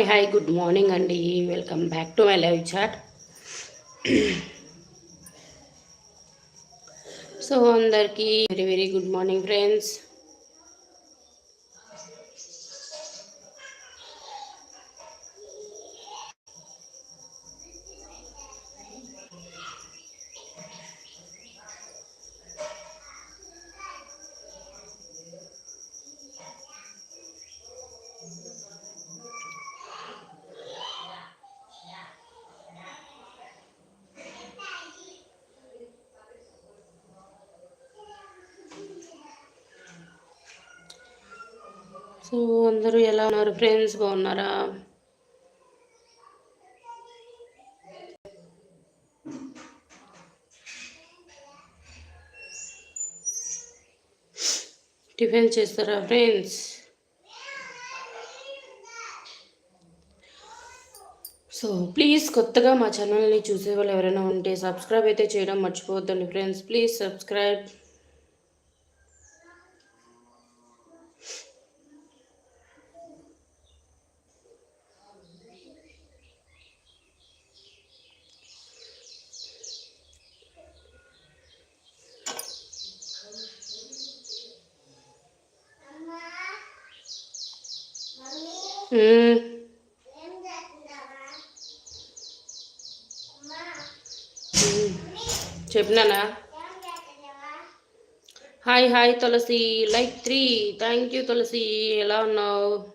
Hi hi good morning అండి welcome back to my live chat so అందరికీ very very good morning friends so అందరూ ఎలా ఉన్నారు? Friends బాగున్నారా? టిఫిన్ చేస్తారా ఫ్రెండ్స్? సో ప్లీజ్ కొత్తగా మా ఛానల్ని చూసే వాళ్ళు ఎవరైనా ఉంటే సబ్స్క్రైబ్ అయితే చేయడం మర్చిపోవద్దండి friends. Please subscribe. చెప్పినానా hi hi Tulasi. Like three thank you Tulasi. ఎలా ఉన్నావు?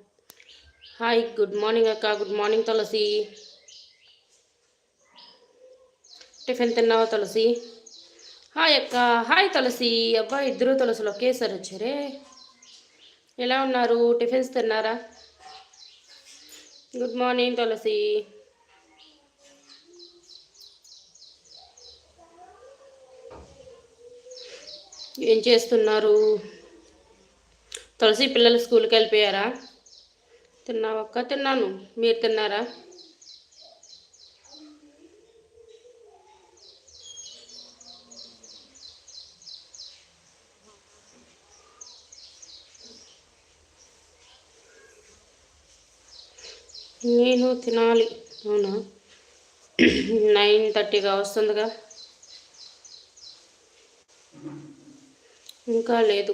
హాయ్ గుడ్ మార్నింగ్ అక్క. Good morning Tulasi. టిఫిన్ తిన్నావా తులసి? హాయ్ అక్క. హాయ్ తులసి. అబ్బా ఇద్దరు తులసులు ఒకేసారి వచ్చారే. ఎలా ఉన్నారు? టిఫిన్స్ తిన్నారా? గుడ్ మార్నింగ్ తులసి ఏం చేస్తున్నారు? తులసి పిల్లలు స్కూల్కి వెళ్ళిపోయారా? తిన్నావక్క తిన్నాను. మీరు తిన్నారా? నేను తినాలి. అవునా? నైన్ థర్టీగా వస్తుందిగా. ఇంకా లేదు.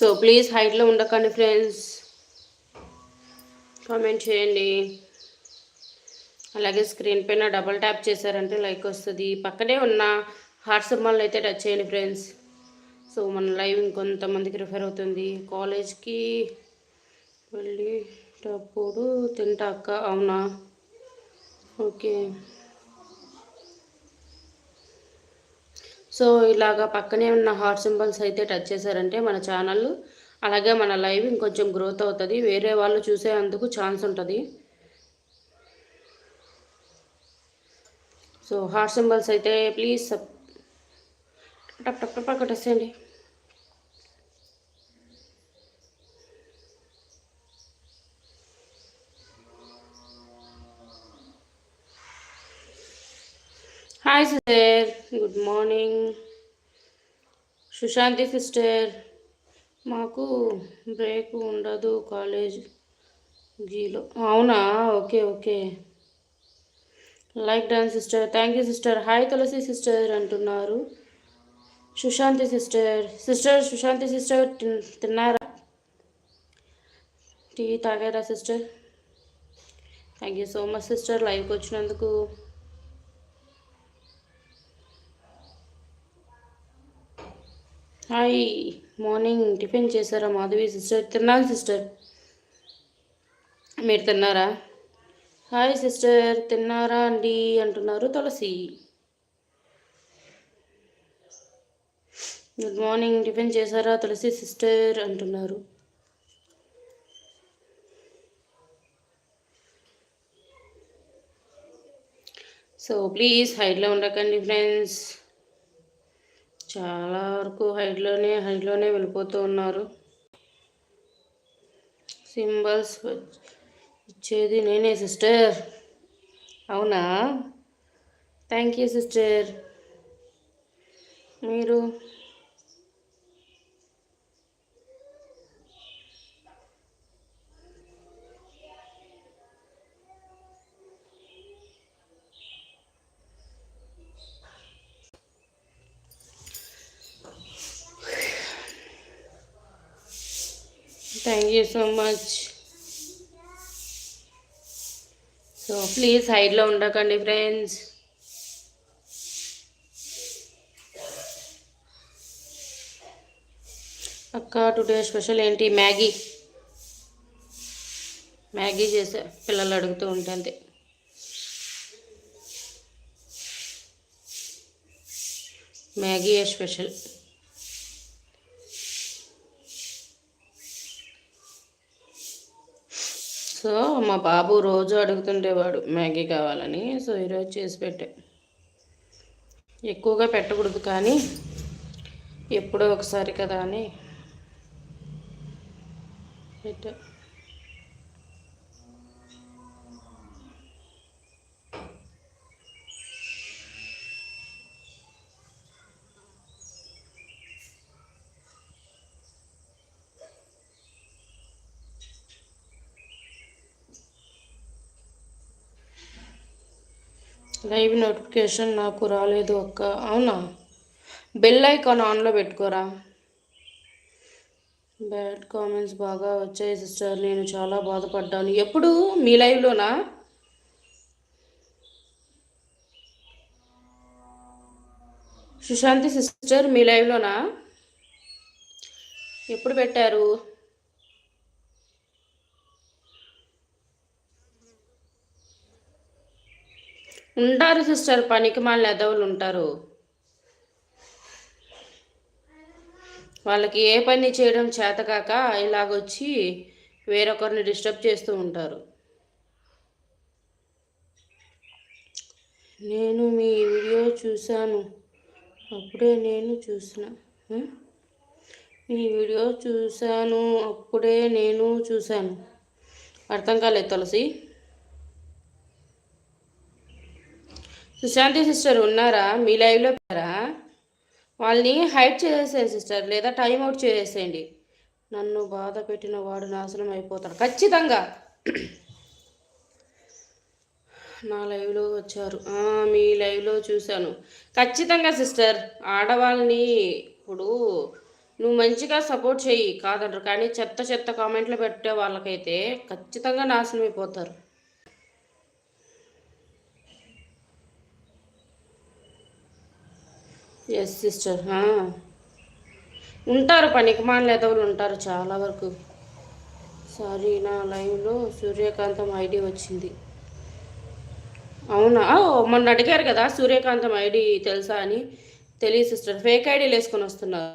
సో ప్లీజ్ హైట్లో ఉండకండి ఫ్రెండ్స్ కామెంట్ చేయండి. అలాగే స్క్రీన్ పైన డబల్ ట్యాప్ చేశారంటే లైక్ వస్తుంది. పక్కనే ఉన్న హార్ట్ సింబల్ అయితే టచ్ చేయండి ఫ్రెండ్స్ సో మన లైవ్ ఇంకొంతమందికి రిఫర్ అవుతుంది. కాలేజ్కి వెళ్ళేటప్పుడు తింటాక అవునా? ఓకే సో ఇలాగా పక్కనే ఉన్న హార్ట్ సింబల్స్ అయితే టచ్ చేశారంటే మన ఛానల్ అలాగే మన లైవ్ ఇంకొంచెం గ్రోత్ అవుతుంది వేరే వాళ్ళు చూసేందుకు ఛాన్స్ ఉంటుంది సో హార్ట్ సింబల్స్ అయితే please tap tap tap కొట్టేసేయండి hi sister good morning Sushanthi sister మాకు బ్రేక్ ఉండదు కాలేజ్ గీలో అవునా? Okay okay. Like dance sister thank you sister hi Tulasi sister అంటున్నారు. Sushanthi sister sister Sushanthi sister తిన్నారా? Tea తాగారా sister thank you so much sister లైవ్కి వచ్చినందుకు hi morning tiffin చేశారా మాధవి సిస్టర్? తిన్నాను సిస్టర్? మీరు తిన్నారా? హాయ్ సిస్టర్ తిన్నారా అండి అంటున్నారు తులసి. గుడ్ మార్నింగ్ టిఫిన్ చేశారా తులసి సిస్టర్ అంటున్నారు. సో ప్లీజ్ హైట్లో ఉండకండి ఫ్రెండ్స్ చాలా వరకు హైట్లోనే హైట్లోనే వెళ్ళిపోతూ ఉన్నారు. సింబల్స్ ఇచ్చేది నేనే సిస్టర్. అవునా? Thank you sister. మీరు thank you so much so please హైడ్లో ఉండకండి ఫ్రెండ్స్ అక్క టుడే స్పెషల్ ఏంటి? మ్యాగీ. మ్యాగీ చేసే పిల్లలు అడుగుతూ ఉంటుంది మ్యాగీ స్పెషల్ సో మా బాబు రోజు అడుగుతుండేవాడు మ్యాగీ కావాలని. సో ఈరోజు చేసి పెట్టే. ఎక్కువగా పెట్టకూడదు కానీ ఎప్పుడో ఒకసారి కదా అని పెట్టా. లైవ్ నోటిఫికేషన్ నాకు రాలేదు అక్క. అవునా? బెల్ ఐకాన్ ఆన్లో పెట్టుకోరా? బ్యాడ్ కామెంట్స్ బాగా వచ్చాయి సిస్టర్. నేను చాలా బాధపడ్డాను. ఎప్పుడు? మీ లైవ్లోనా? సుశాంతి సిస్టర్ మీ లైవ్లోనా? ఎప్పుడు పెట్టారు? ఉంటారు సిస్టర్ పనికి మాలిన ఎదవులు ఉంటారు. వాళ్ళకి ఏ పని చేయడం చేతకాక ఇలాగొచ్చి వేరొకరిని డిస్టర్బ్ చేస్తూ ఉంటారు. నేను మీ వీడియో చూశాను. అప్పుడే నేను చూసిన. మీ వీడియో చూశాను. అప్పుడే నేను చూశాను. అర్థం కాలేదు తులసి. సుశాంతి సిస్టర్ ఉన్నారా? మీ లైవ్లో పెట్టారా వాళ్ళని హైట్ చేసేసేయండి సిస్టర్ లేదా టైం అవుట్ చేసేయండి. నన్ను బాధ పెట్టిన వాడు నాశనం అయిపోతాడు. ఖచ్చితంగా. నా లైవ్లో వచ్చారు. మీ లైవ్లో చూశాను. ఖచ్చితంగా సిస్టర్ ఆడవాళ్ళని ఇప్పుడు నువ్వు మంచిగా సపోర్ట్ చెయ్యి కాదంటారు. కానీ చెత్త చెత్త కామెంట్లు పెట్టే వాళ్ళకైతే ఖచ్చితంగా నాశనం అయిపోతారు. ఎస్ సిస్టర్ ఉంటారు పనికి మానలేదవులు ఉంటారు చాలా వరకు. సారీ నా లైవ్లో సూర్యకాంతం ఐడి వచ్చింది. అవునా? మొన్న అడిగారు కదా సూర్యకాంతం ఐడి తెలుసా అని. తెలియదు సిస్టర్ ఫేక్ ఐడీలు వేసుకొని వస్తున్నారు.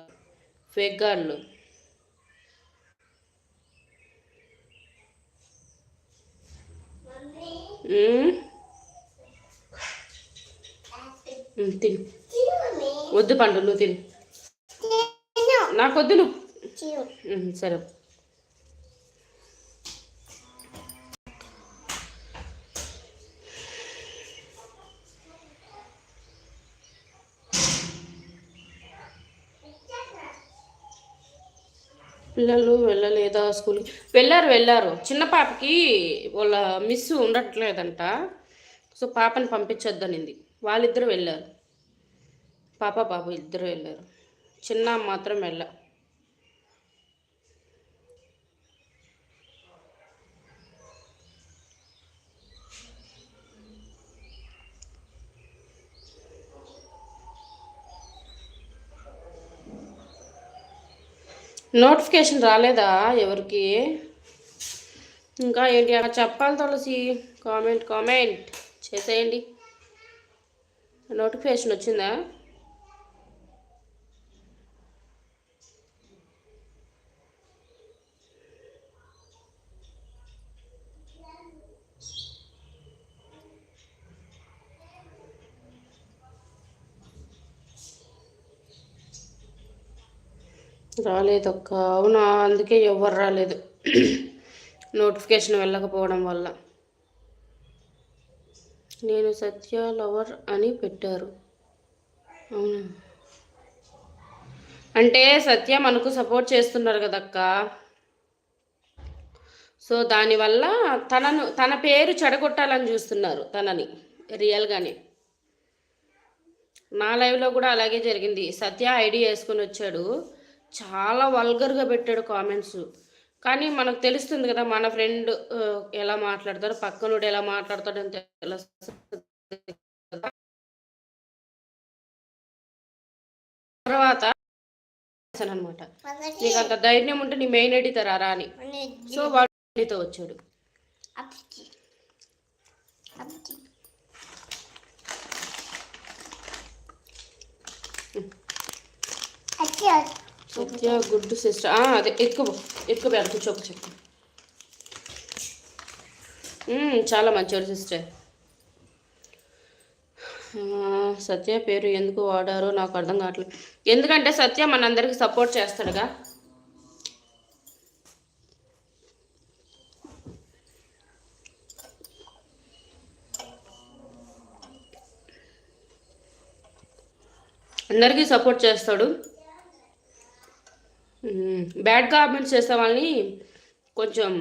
ఫేక్ గార్డులు మ్మ్. మ్మ్, తిను. వద్దు పండు నువ్వు తిను. నాకొద్దు నువ్వు. సరే. పిల్లలు వెళ్ళలేదా స్కూల్కి? వెళ్ళారు వెళ్ళారు. చిన్న పాపకి వాళ్ళ మిస్ ఉండట్లేదంట. సో పాపని పంపించొద్దనింది. వాళ్ళిద్దరూ వెళ్ళారు. పాప బాబు ఇద్దరు వెళ్ళారు. చిన్న మాత్రం వెళ్ళ. నోటిఫికేషన్ రాలేదా ఎవరికి? ఇంకా ఏంటి? అక్కడ చెప్పాలి తులసి? కామెంట్ కామెంట్ చేసేయండి. నోటిఫికేషన్ వచ్చిందా? రాలేదు అక్క. అవునా? అందుకే ఎవరు రాలేదు. నోటిఫికేషన్ వెళ్ళకపోవడం వల్ల. నేను సత్య లవర్ అని పెట్టారు. అవునా? అంటే సత్య మనకు సపోర్ట్ చేస్తున్నారు కదక్క సో దానివల్ల తనను తన పేరు చెడగొట్టాలని చూస్తున్నారు తనని రియల్గానే నా లైవ్లో కూడా అలాగే జరిగింది. సత్య ఐడి వేసుకొని వచ్చాడు. చాలా వల్గర్గా పెట్టాడు కామెంట్స్ కానీ మనకు తెలుస్తుంది కదా మన ఫ్రెండ్ ఎలా మాట్లాడతారు పక్కనుడు ఎలా మాట్లాడతాడు అని తెలుస్తుంది. తర్వాత అనమాట నీకు అంత ధైర్యం ఉంటే నీ మెయిన్ ఐడి తరారా అని సో వాడు ఐడితో వచ్చాడు. సత్య గుడ్ సిస్టర్ అదే ఎక్కువ ఎక్కువ అక్కడ కూర్చోక చెప్పు చాలా మంచివాడు సిస్టర్. సత్య పేరు ఎందుకు వాడారో నాకు అర్థం కావట్లేదు ఎందుకంటే సత్య మనందరికి సపోర్ట్ చేస్తాడుగా. అందరికీ సపోర్ట్ చేస్తాడు. బ్యాడ్ కామెంట్స్ చేసే వాళ్ళని కొంచెం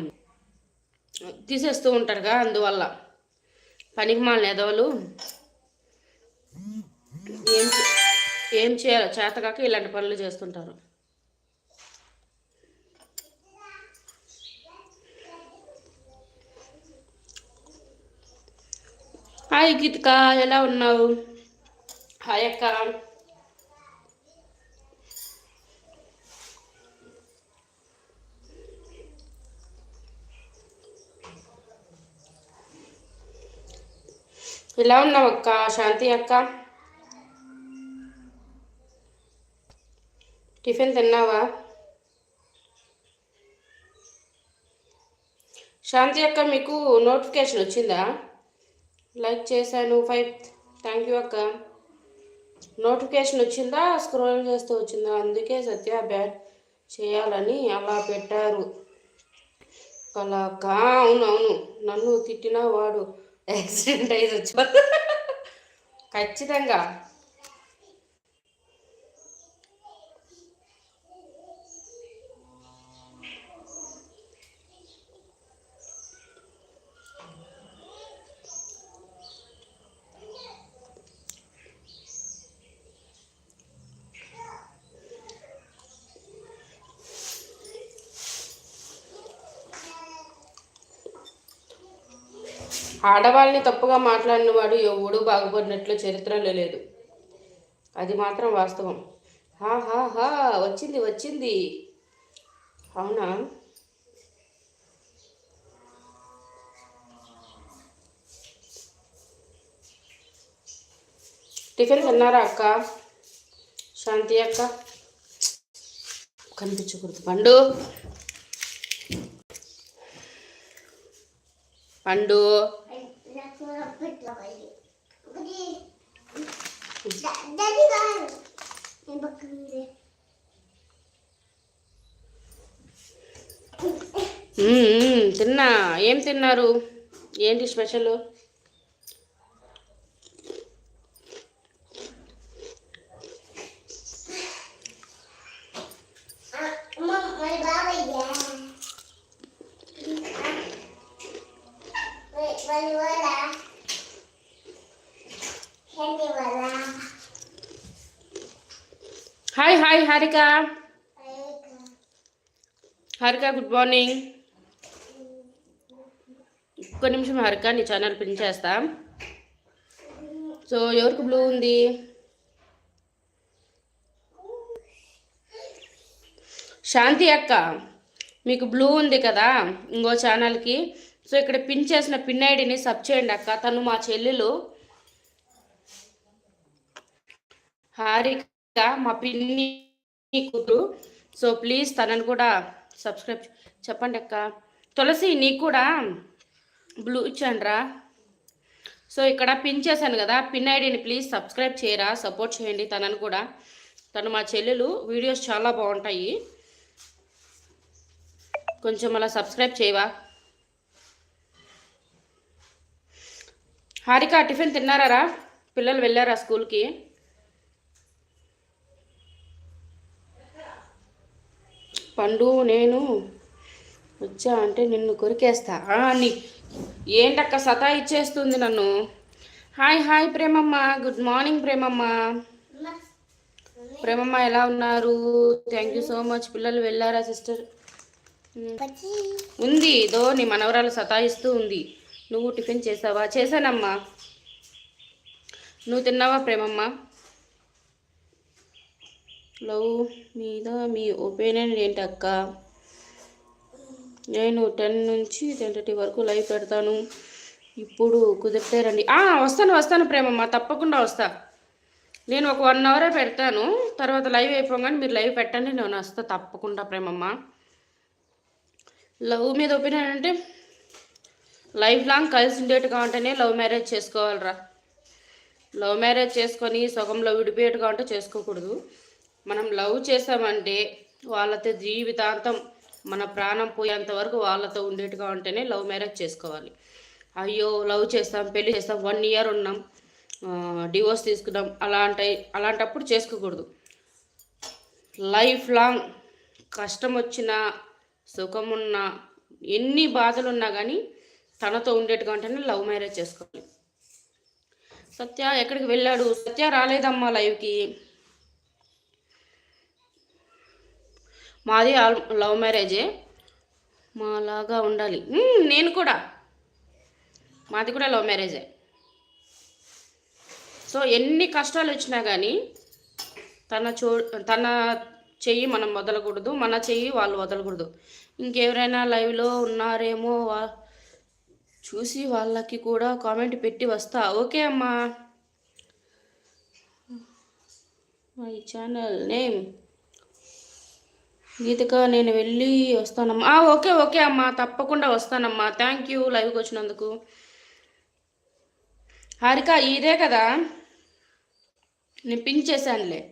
తీసేస్తూ ఉంటారుగా అందువల్ల. పనికి మాలిన ఎదవలు ఏం ఏం చేయాలో? చేతకాక ఇలాంటి పనులు చేస్తుంటారు. హాయ్ గీతిక ఎలా ఉన్నావు? హాయ్ అక్క. ఎలా ఉన్నావు అక్క? శాంతి అక్క? టిఫిన్ తిన్నావా? శాంతి అక్క మీకు నోటిఫికేషన్ వచ్చిందా? లైక్ చేశాను ఫైవ్ థ్యాంక్ యూ అక్క. నోటిఫికేషన్ వచ్చిందా? స్క్రోల్ చేస్తూ వచ్చిందా? అందుకే సత్య బ్యాట్ చేయాలని అలా పెట్టారు. అలా అవునవును. నన్ను తిట్టిన వాడు యాక్సిడెంట్ అయ్యి వచ్చా. ఖచ్చితంగా. ఆడవాళ్ళని తప్పుగా మాట్లాడిన వాడు ఎవడు బాగుపడినట్లు చరిత్రలో లేదు. అది మాత్రం వాస్తవం. హా హా హా వచ్చింది వచ్చింది. అవునా? టిఫిన్ తిన్నారా అక్క? శాంతి అక్క? కనిపించకూడదు. పండు? పండు. తిన్నా. ఏం తిన్నారు? ఏంటి special? Hi hi Harika Harika good morning ఒక్క నిమిషం హారిక నీ ఛానల్ పిన్ చేస్తా. సో ఎవరికి బ్లూ ఉంది? శాంతి అక్క మీకు బ్లూ ఉంది కదా ఇంకో ఛానల్కి సో ఇక్కడ పిన్ చేసిన పిన్ ఐడిని సబ్ చేయండి అక్క. తను మా చెల్లెలు. హారిక మా పిల్లి కూతురు. సో ప్లీజ్ తనను కూడా సబ్స్క్రైబ్ చెప్పండి అక్క. తులసి నీకు కూడా బ్లూ ఇచ్చాండ్రా. సో ఇక్కడ పిన్ చేశాను కదా పిన్ ఐడిని ప్లీజ్ సబ్స్క్రైబ్ చేయరా సపోర్ట్ చేయండి తనను కూడా. తను మా చెల్లెలు వీడియోస్ చాలా బాగుంటాయి. కొంచెం అలా సబ్స్క్రైబ్ చేయవా? హారిక టిఫిన్ తిన్నారా పిల్లలు వెళ్ళారా స్కూల్కి? పండు నేను వచ్చా అంటే నిన్ను కొరికేస్తా. అని నీ ఏంటక్క సతా ఇచ్చేస్తుంది నన్ను? Hi hi Premamma. Good morning Premamma. Premamma ఎలా ఉన్నారు? థ్యాంక్ యూ సో మచ్ పిల్లలు వెళ్ళారా సిస్టర్ ఉంది. ఇదో నీ మనవరాలు సతాయిస్తూ ఉంది. నువ్వు టిఫిన్ చేసావా? చేశానమ్మా. నువ్వు తిన్నావా ప్రేమమ్మ? లవ్ మీద మీ ఒపీనియన్ ఏంటక్క? నేను టెన్ నుంచి టెన్ థర్టీ వరకు లైవ్ పెడతాను. ఇప్పుడు కుదిరితే రండి. వస్తాను వస్తాను ప్రేమమ్మ తప్పకుండా వస్తా. నేను ఒక వన్ అవరే పెడతాను. తర్వాత లైవ్ అయిపోగానే మీరు లైవ్ పెట్టండి నేను వస్తా తప్పకుండా ప్రేమమ్మ. లవ్ మీద ఒపీనియన్ అంటే లైఫ్ లాంగ్ కలిసి ఉండేట్టుగా ఉంటేనే లవ్ మ్యారేజ్ చేసుకోవాలిరా. లవ్ మ్యారేజ్ చేసుకొని సగంలో విడిపోయేట్టుగా ఉంటే చేసుకోకూడదు. మనం లవ్ చేసామంటే వాళ్ళతో జీవితాంతం మన ప్రాణం పోయేంత వరకు వాళ్ళతో ఉండేట్టుగా ఉంటేనే లవ్ మ్యారేజ్ చేసుకోవాలి. అయ్యో లవ్ చేస్తాం పెళ్ళి చేస్తాం వన్ ఇయర్ ఉన్నాం డివోర్స్ తీసుకున్నాం అలాంటి అలాంటప్పుడు చేసుకోకూడదు. లైఫ్ లాంగ్ కష్టం వచ్చినా సుఖం ఉన్నా ఎన్ని బాధలు ఉన్నా కానీ తనతో ఉండేట్టుగా ఉంటేనే లవ్ మ్యారేజ్ చేసుకోవాలి. సత్య ఎక్కడికి వెళ్ళాడు? సత్య రాలేదమ్మా లైవ్కి. మాది ఆల్ లవ్ మ్యారేజే. మాలాగా ఉండాలి. నేను కూడా. మాది కూడా లవ్ మ్యారేజే. సో ఎన్ని కష్టాలు వచ్చినా కానీ తన చో తన చెయ్యి మనం వదలకూడదు మన చెయ్యి వాళ్ళు వదలకూడదు. ఇంకెవరైనా లైవ్లో ఉన్నారేమో వా చూసి వాళ్ళకి కూడా కామెంట్ పెట్టి వస్తా. ఓకే అమ్మా. మై ఛానల్ నేమ్ గీతిక నేను వెళ్ళి వస్తానమ్మా. ఆ, ఓకే ఓకే అమ్మా. తప్పకుండా వస్తానమ్మా. థ్యాంక్ యూ లైవ్కి వచ్చినందుకు. హారిక ఇదే కదా? నేను పిన్ చేశానులే.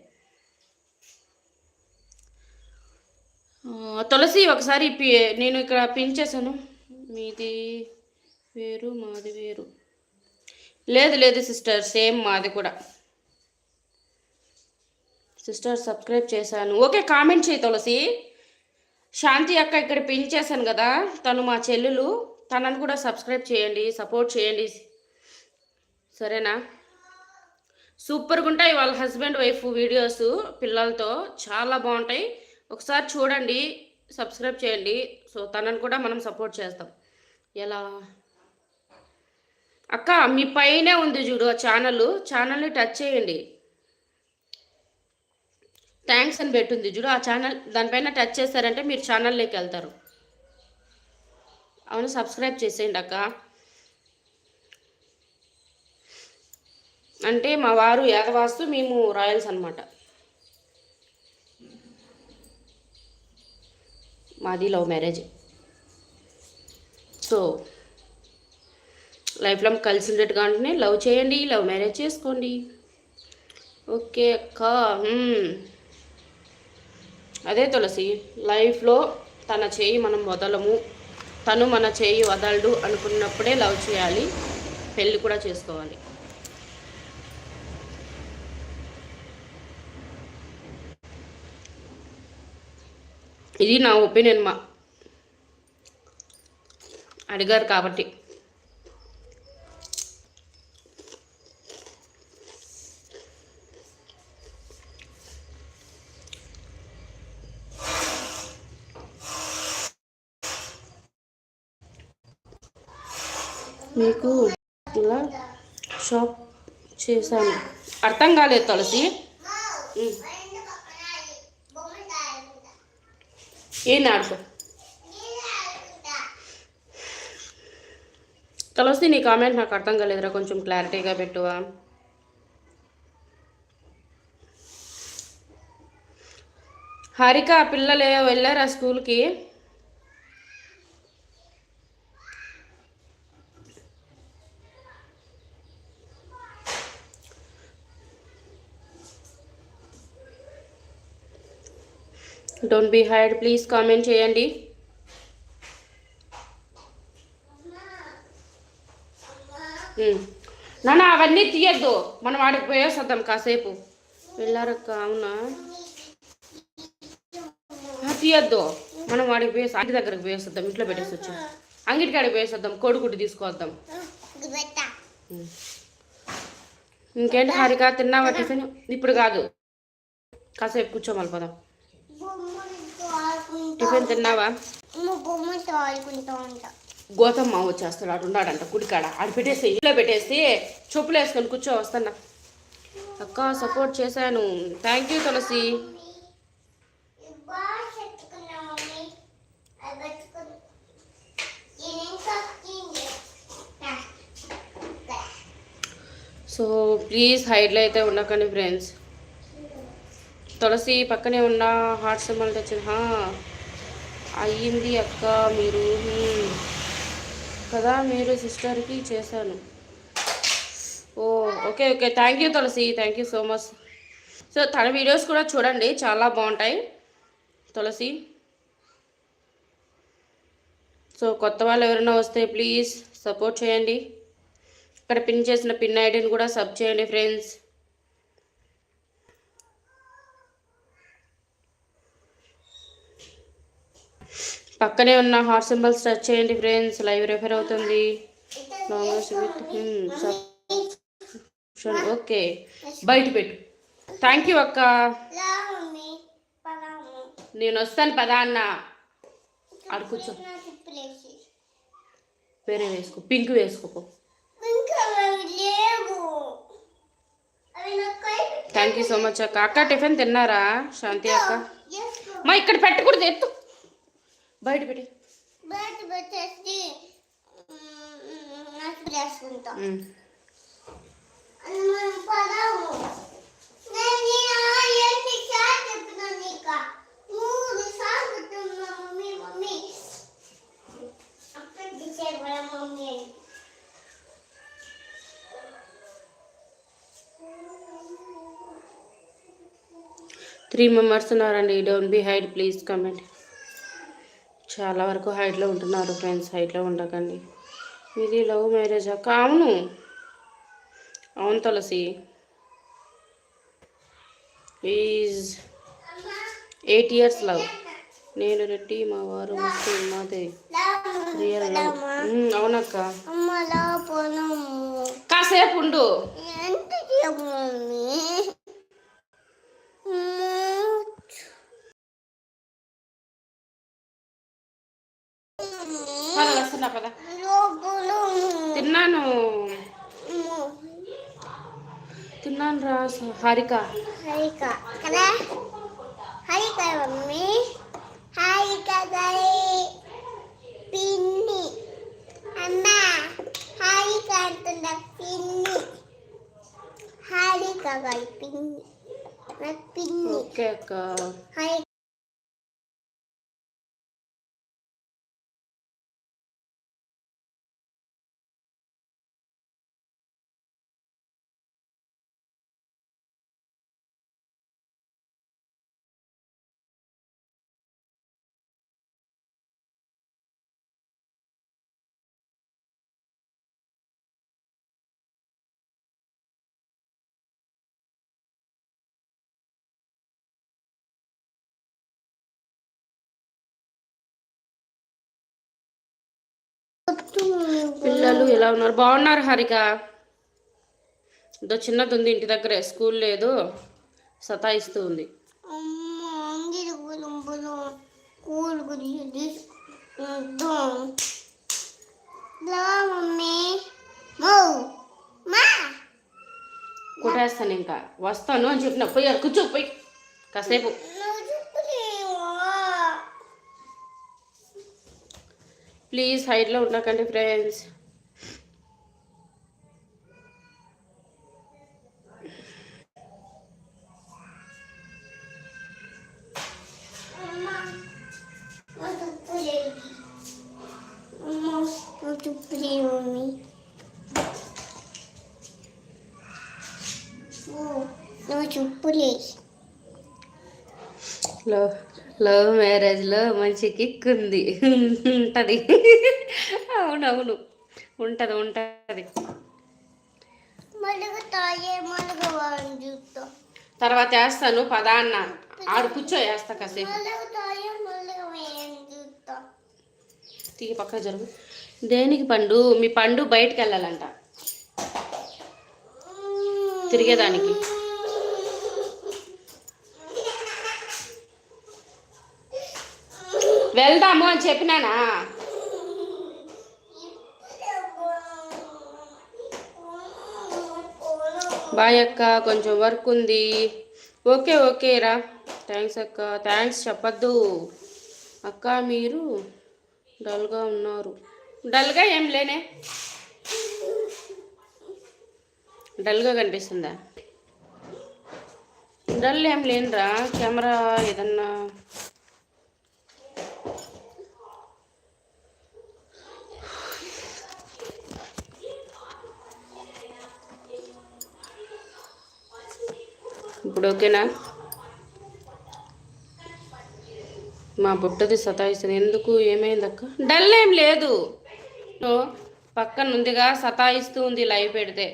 తులసి ఒకసారి పి- నేను ఇక్కడ పిన్ చేశాను. మీది వేరు మాది వేరు. లేదు లేదు సిస్టర్ సేమ్ మాది కూడా. సిస్టర్ సబ్స్క్రైబ్ చేశాను. ఓకే కామెంట్ చేయి తులసి. శాంతి అక్క ఇక్కడ పిన్ చేశాను కదా తను మా చెల్లెలు. తనని కూడా సబ్స్క్రైబ్ చేయండి సపోర్ట్ చేయండి. సరేనా? సూపర్గా ఉంటాయి వాళ్ళ హస్బెండ్ వైఫ్ వీడియోస్ పిల్లలతో. చాలా బాగుంటాయి. ఒకసారి చూడండి సబ్స్క్రైబ్ చేయండి. సో తనని కూడా మనం సపోర్ట్ చేస్తాం. ఎలా? అక్క మీ పైనే ఉంది చూడు ఆ ఛానల్. ఛానల్ని టచ్ చేయండి. థ్యాంక్స్ అని పెట్టుంది. చూడు ఆ ఛానల్ దానిపైన టచ్ చేస్తారంటే మీరు ఛానల్లోకి వెళ్తారు. అవును సబ్స్క్రైబ్ చేసేయండి అక్క. అంటే మా వారు యాదవాస్తు మేము రాయల్స్ అనమాట మాది love marriage. So life long కలిసి ఉండేట్టుగా ఉంటేనే లవ్ చేయండి లవ్ మ్యారేజ్ చేసుకోండి. ఓకే అక్క అదే తులసి లైఫ్లో తన చేయి మనం వదలము తను మన చేయి వదలడు అనుకున్నప్పుడే లవ్ చేయాలి పెళ్ళి కూడా చేసుకోవాలి. ఇది నా ఒపీనియన్ మా అడిగారు కాబట్టి. మీకు ఇలా షాప్ చేశాను. అర్థం కాలేదు తులసి. ఏం ఏంది ఆడుకో తులసి నీ కామెంట్ నాకు అర్థం కాలేదురా. కొంచెం క్లారిటీగా పెట్టువా? హరిక పిల్లలే వెళ్ళారా స్కూల్కి? Don't be hide please comment చేయండి. నాన్న అవన్నీ తీయద్దు. మనం ఆడికి పోయేసేద్దాం కాసేపు. వెళ్ళారక్క అవునా? తీయద్దు. మనం వాడికి పోయేసి అంటి దగ్గరకు పోయేసొద్దాం ఇంట్లో పెట్టేసి వచ్చాం. అంగిటికి ఆడికి పోయేసొద్దాం కోడిగుడ్డు తీసుకొద్దాం ఇంకేంటి హారిక? తిన్నావా టిఫిన్? ఇప్పుడు కాదు. కాసేపు కూర్చోమని టిఫిన్ తిన్నావా? మా బొమ్మలతో ఆడుకుంటా ఉంటా. గౌతమ్ మావ వచ్చేస్తాడు అటు ఉన్నాడంట కుడికాడ ఆడు పెట్టేసి ఇంట్లో పెట్టేసి చెప్పులు వేసుకొని కూర్చో వస్తానా అక్క సపోర్ట్ చేశాను. Thank you Tulasi. So please హైడ్లో అయితే ఉండకండి ఫ్రెండ్స్ తులసి పక్కనే ఉన్న హార్ట్ సింబల్ తెచ్చింది. హా, అయ్యింది అక్క మీరు. కదా మీరు సిస్టర్కి చేశాను. ఓ okay okay. Thank you Tulasi. Thank you so much. So తన వీడియోస్ కూడా చూడండి. చాలా బాగుంటాయి. తులసి. సో కొత్త వాళ్ళు ఎవరైనా వస్తే ప్లీజ్ సపోర్ట్ చేయండి. ఇక్కడ పిన్ చేసిన పిన్ ఐడిని కూడా సబ్ చేయండి ఫ్రెండ్స్. పక్కనే ఉన్న హార్ట్ సింబల్స్ టచ్ చేయండి ఫ్రెండ్స్ లైవ్ రెఫర్ అవుతుంది. ఓకే. బయట పెట్టు. థ్యాంక్ యూ అక్క. నేను వస్తాను పదా అన్న. ఆడ కూర్చో. వేరే వేసుకో పింక్ వేసుకోపో ఇంకా అవి లేవు అవి నాకు కై థ్యాంక్ యూ సో మచ్ అక్క. అక్క టిఫిన్ తిన్నారా శాంతి అక్క? మా ఇక్కడ పెట్టకూడదు ఎత్తు. బయట పెట్టి. బయట పెట్టేసి త్రీ మెంబర్స్ ఉన్నారండి. Don't be hide please comment చాలా వరకు హైట్లో ఉంటున్నారు ఫ్రెండ్స్ హైట్లో ఉండకండి. ఇది లవ్ మ్యారేజ్ అక్క అవును. అవును Tulasi. Is eight years love నేను రెడ్డి మా వారు ముస్లిం మాది. రియల్ లవ్ అవునక్క. కాసేపు ఉండు. పద వస్తున్నా పద. తిన్నాను. తిన్నాను రా హారిక. హరిక. కదా? హరిక మమ్మీ. హరిక పిన్ని. అమ్మ హరిక అంటుంద పిన్ని? హరిక పిన్ని. పిన్ని. ఓకే అక్క. హరి పిల్లలు ఎలా ఉన్నారు? బాగున్నారు హారిక. ఇదో చిన్నది ఉంది ఇంటి దగ్గరే. స్కూల్ లేదు. సతాయిస్తూ ఉంది. కొట్టేస్తాను ఇంకా. వస్తాను అని చెప్పిన పోయారు కూర్చో పోయి. కాసేపు నువ్వు చెప్పలేవా ప్లీజ్ హైట్లో ఉండకండి ఫ్రెండ్స్. నువ్వు చెప్పలేదు అమ్మ లవ్ మ్యారేజ్లో మంచి కిక్ ఉంది. ఉంటుంది. అవునవును. ఉంటుంది ఉంటుంది. తర్వాత వేస్తాను పదా అన్న. ఆడు కూర్చో వేస్తా కాసేపు. తీగి పక్క జరుగు. దేనికి పండు? మీ పండు బయటికి వెళ్ళాలంట. తిరిగేదానికి. వెళ్దాము అని చెప్పినానా? బాయ్ అక్క కొంచెం వర్క్ ఉంది. ఓకే ఓకే రా. థ్యాంక్స్ అక్క. థ్యాంక్స్ చెప్పద్దు. అక్క మీరు డల్గా ఉన్నారు. డల్గా ఏం లేనే. డల్గా కనిపిస్తుందా? డల్ ఏం లేనురా. కెమెరా ఏదన్నా ఇప్పుడు ఓకేనా? మా బుట్టది సతాయిస్తుంది. ఎందుకు? ఏమైంది అక్క డల్ ఏం లేదు. ఓ, పక్కన ఉందిగా సతాయిస్తూ ఉంది లైవ్ పెడితే.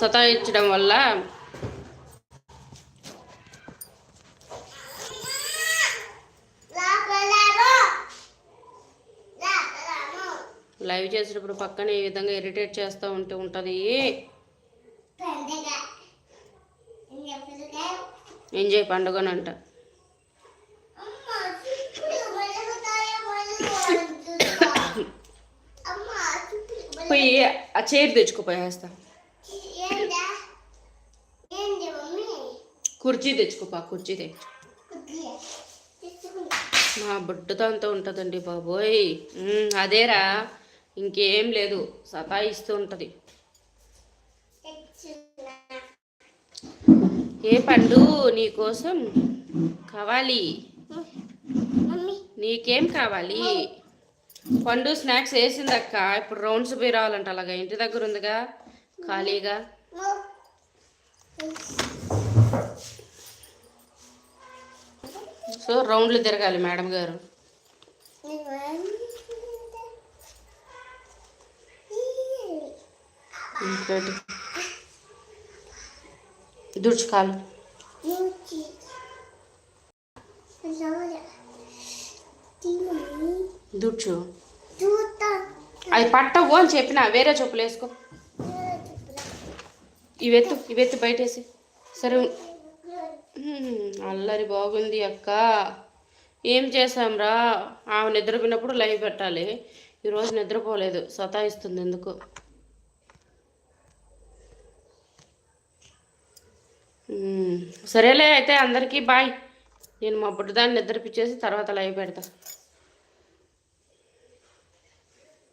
సతాయించడం వల్ల లైవ్ చేసేటప్పుడు పక్కన ఈ విధంగా ఇరిటేట్ చేస్తూ ఉంటూ ఉంటుంది. ఎంజాయ్ పండుగనంట. పోయి ఆ చైర్ తెచ్చుకోపోయేస్తా. కుర్చీ తెచ్చుకోపా కుర్చీ తెచ్చు. మా బుడ్డతో అంతా ఉంటుందండి బాబోయ్. అదేరా. ఇంకేం లేదు సతాయిస్తూ ఉంటుంది. ఏ పండు నీకోసం కావాలి? నీకేం కావాలి? పండు స్నాక్స్ వేసిందక్క ఇప్పుడు రౌండ్స్ పోయి రావాలంట అలాగా. ఇంటి దగ్గర ఉందిగా ఖాళీగా. సో రౌండ్లు తిరగాలి మేడం గారు. ఇంకోటి దుడ్చు కాలు దుడ్చు. అది పట్టవు అని చెప్పిన వేరే చెప్పులు వేసుకో. ఇవెత్తు ఇవెత్తు బయటేసి. సరే. అల్లరి బాగుంది అక్క. ఏం చేసాంరా ఆమె నిద్రపోయినప్పుడు లైవ్ పెట్టాలి. ఈరోజు నిద్రపోలేదు. సతాయిస్తుంది ఎందుకు? సరేలే అయితే అందరికీ బాయ్. నేను మా బుడ్డదాన్ని నిద్రపిచ్చేసి తర్వాత లైవ్ పెడతాను